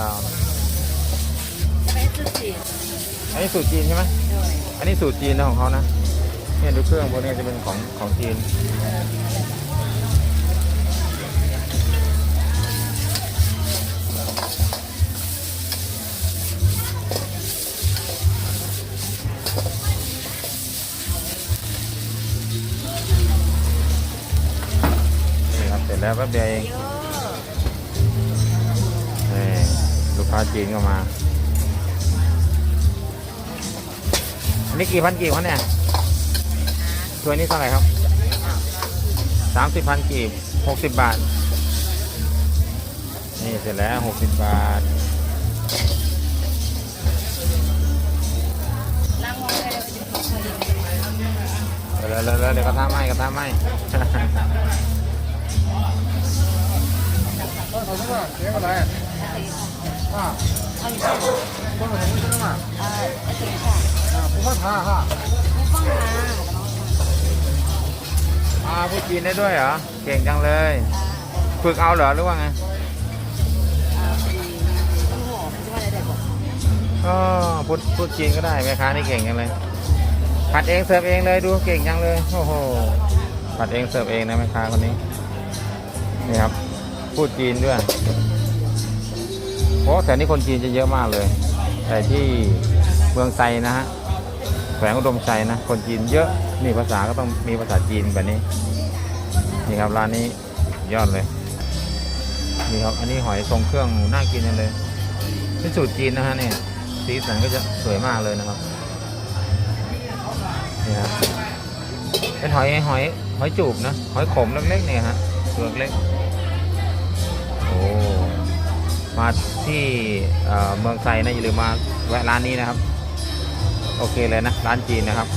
ลาวนะไม่สุดจีนอันนี้สูตรจีนใช่ไหมด้วยอันนี้สูตรจีนนะของเขานะเนี่ยดูเครื่องพวกนี้จะเป็นของของจีนนี่ครับเสร็จแล้วแป๊บเดียวเอง เยอะ ปลาจีนก็มา อันนี้กี่พันกีบครับเนี่ยถ้วยนี้เท่าไหร่ครับสามสิบพันกีบหกสิบบาท นี่เสร็จแล้วหกสิบบาทเร็วๆเดี๋ยวก็ะทะไม่ก็ะทะไม่ขอโทษหมเดี๋ยวอะไร 아, 아 니, 아, 뭐는 너무 싫어 나. 아, 애들 다. 아, 부산 다, 하. 부산 다. อาพูดจีนได้ด้วยเหรอ เก่งจังเลย ฝึกเอาเหรอหรือว่าไงอ๋อ.พูดพูดจีนก็ได้แม่ค้านี่เก่งจังเลยผัดเองเสิร์ฟเองเลยดูเก่งจังเลยโอ้โหผัดเองเสิร์ฟเองนะแม่ค้าคนนี้นี่ครับพูดจีนด้วย โอ้แต่นี่คนจีนจะเยอะมากเลย แต่ที่เมืองไซนะฮะแขวงอุดมชัยนะ คนจีนเยอะนี่ภาษาก็ต้องมีภาษาจีนแบบนี้ นี่ครับร้านนี้ยอดเลยนี่ครับอันนี้หอยทรงเครื่องน่ากินจังเลยเป็นสูตรจีนนะฮะเนี่ยสีสันก็จะสวยมากเลยนะครับนี่ครับเป็นหอยหอยหอยจูบนะหอยขมเล็กๆเนี่ยฮะตัวเล็กโอ้ มาที่เมืองไทยนะอย่าลืมมาแวะร้านนี้นะครับ โอเคเลยนะ ร้านจีนนะครับ